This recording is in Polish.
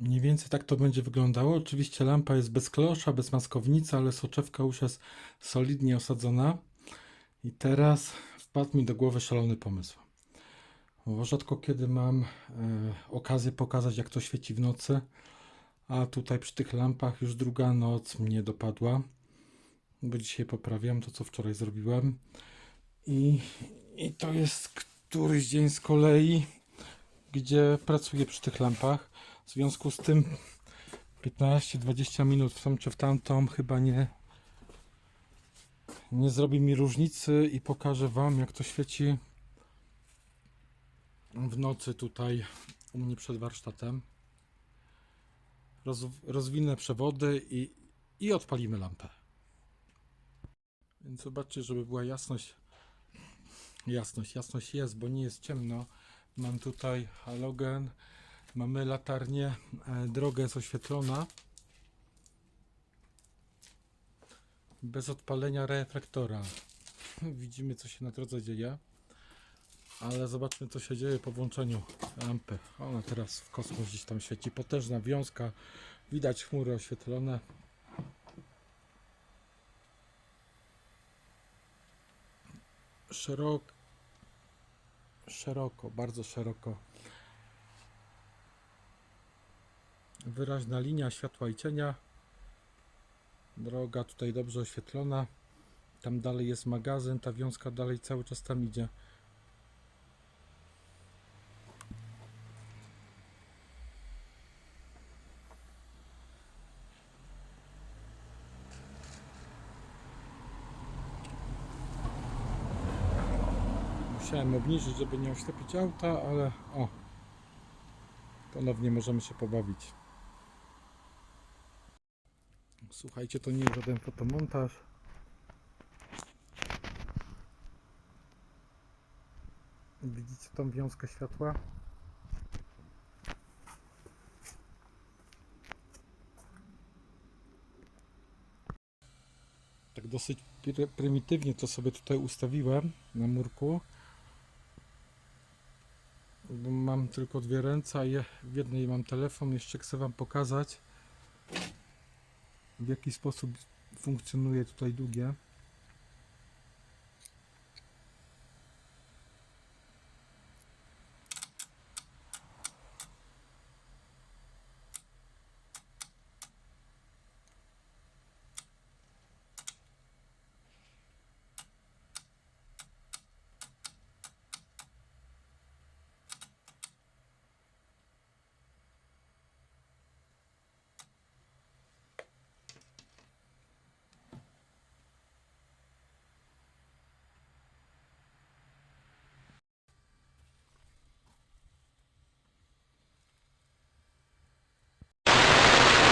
Mniej więcej tak to będzie wyglądało. Oczywiście lampa jest bez klosza, bez maskownicy, ale soczewka już jest solidnie osadzona. I teraz wpadł mi do głowy szalony pomysł. Bo rzadko kiedy mam e, okazję pokazać, jak to świeci w nocy, a tutaj przy tych lampach już druga noc mnie dopadła, bo dzisiaj poprawiam to, co wczoraj zrobiłem. I, i to jest któryś dzień z kolei, gdzie pracuję przy tych lampach. W związku z tym 15-20 minut w tą czy w tamtą chyba nie, nie zrobi mi różnicy i pokażę Wam, jak to świeci w nocy tutaj u mnie przed warsztatem. Roz, rozwinę przewody i, i odpalimy lampę. Więc zobaczcie, żeby była jasność. Jasność, jasność jest, bo nie jest ciemno. Mam tutaj halogen, mamy latarnię, e, droga jest oświetlona. Bez odpalenia reflektora. Widzimy, co się na drodze dzieje. Ale zobaczmy, co się dzieje po włączeniu lampy. Ona teraz w kosmos gdzieś tam świeci. Potężna wiązka. Widać chmury oświetlone. Szerok, szeroko, bardzo szeroko. Wyraźna linia światła i cienia. Droga tutaj dobrze oświetlona. Tam dalej jest magazyn, ta wiązka dalej cały czas tam idzie. Musiałem obniżyć, żeby nie oślepić auta, ale o, ponownie możemy się pobawić. Słuchajcie, to nie jest żaden fotomontaż. Widzicie tą wiązkę światła? Tak dosyć pry- prymitywnie to sobie tutaj ustawiłem na murku. Mam tylko dwie ręce, a w jednej mam telefon. Jeszcze chcę Wam pokazać, w jaki sposób funkcjonuje tutaj długie.